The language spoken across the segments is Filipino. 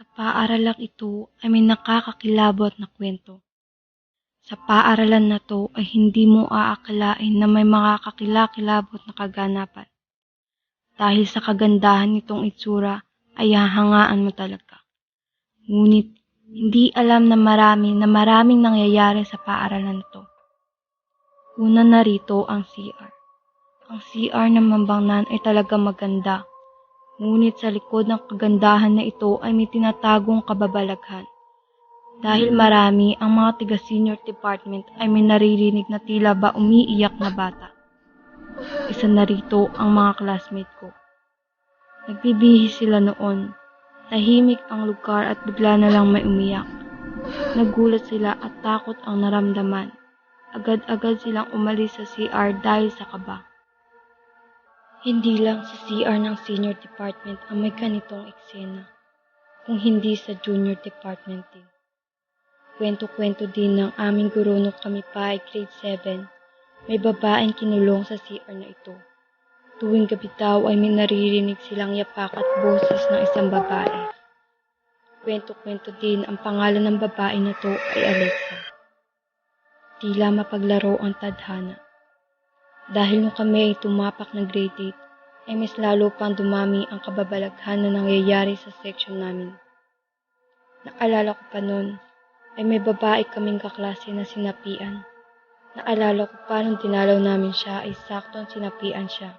Sa paaralang ito ay may nakakakilabot na kwento. Sa paaralan na to ay hindi mo aakalain na may mga kakilakilabot na kaganapan. Dahil sa kagandahan nitong itsura ay hahangaan mo talaga. Ngunit hindi alam na marami na maraming nangyayari sa paaralan na to. Una na rito ang CR. Ang CR ng Mambangnan ay talaga maganda. Ngunit sa likod ng kagandahan na ito ay may tinatagong kababalaghan. Dahil marami ang mga tiga senior department ay may naririnig na tila ba umiiyak na bata. Isa na rito ang mga classmate ko. Nagbibihis sila noon. Tahimik ang lugar at bigla na lang may umiyak. Nagulat sila at takot ang naramdaman. Agad-agad silang umalis sa CR dahil sa kaba. Hindi lang sa CR ng senior department ang may ganitong eksena, kung hindi sa junior department din. Kwento-kwento din ng aming guro nung kami pa ay grade 7, may babaeng kinulong sa CR na ito. Tuwing gabi daw ay may naririnig silang yapak at boses ng isang babae. Kwento-kwento din ang pangalan ng babae na to ay Alexa. Tila mapaglaro ang tadhana. Dahil nung kami ay tumapak ng grade 8, ay mas lalo pang dumami ang kababalaghan na nangyayari sa section namin. Naalala ko pa noon, ay may babae kaming kaklase na sinapian. Naalala ko pa nung dinalaw namin siya ay saktong sinapian siya.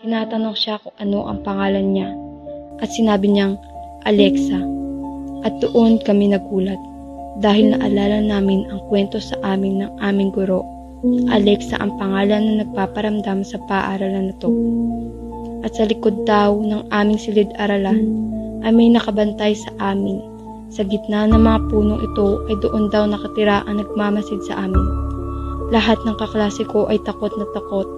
Tinatanong siya kung ano ang pangalan niya at sinabi niyang Alexa. At doon kami nagulat dahil naalala namin ang kwento sa amin ng aming guro. Alexa ang pangalan na nagpaparamdam sa paaralan na to. At sa likod daw ng aming silid-aralan ay may nakabantay sa amin. Sa gitna ng mga punong ito ay doon daw nakatira ang nagmamasid sa amin. Lahat ng kaklase ko ay takot na takot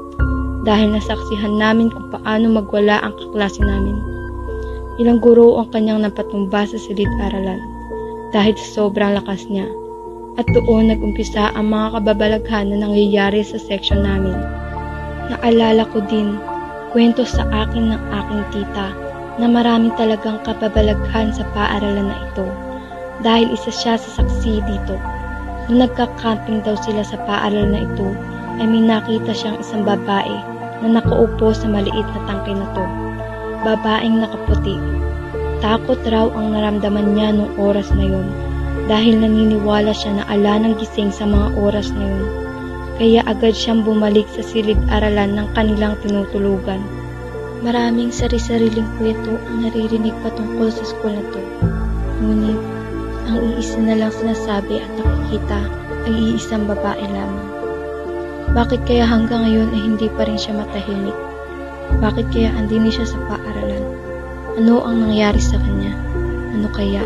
dahil nasaksihan namin kung paano magwala ang kaklase namin. Ilang guro ang kanyang napatumba sa silid-aralan dahil sa sobrang lakas niya. At doon nag-umpisa ang mga kababalaghan na nangyayari sa section namin. Naalala ko din, kwento sa akin ng aking tita na marami talagang kababalaghan sa paaralan na ito dahil isa siya sa saksi dito. Nung nagka-camping daw sila sa paaralan na ito, ay may nakita siyang isang babae na nakaupo sa maliit na tangke na to. Babaeng nakaputi. Takot raw ang naramdaman niya nung oras na yon dahil naniniwala siya na ala ng gising sa mga oras na yun. Kaya agad siyang bumalik sa silid-aralan ng kanilang tinutulugan. Maraming sari-sariling kwento ang naririnig patungkol sa school na to. Ngunit, ang iisa na lang sinasabi at nakikita ay iisang babae lamang. Bakit kaya hanggang ngayon ay hindi pa rin siya matahimik? Bakit kaya andini siya sa paaralan? Ano ang nangyari sa kanya? Ano kaya?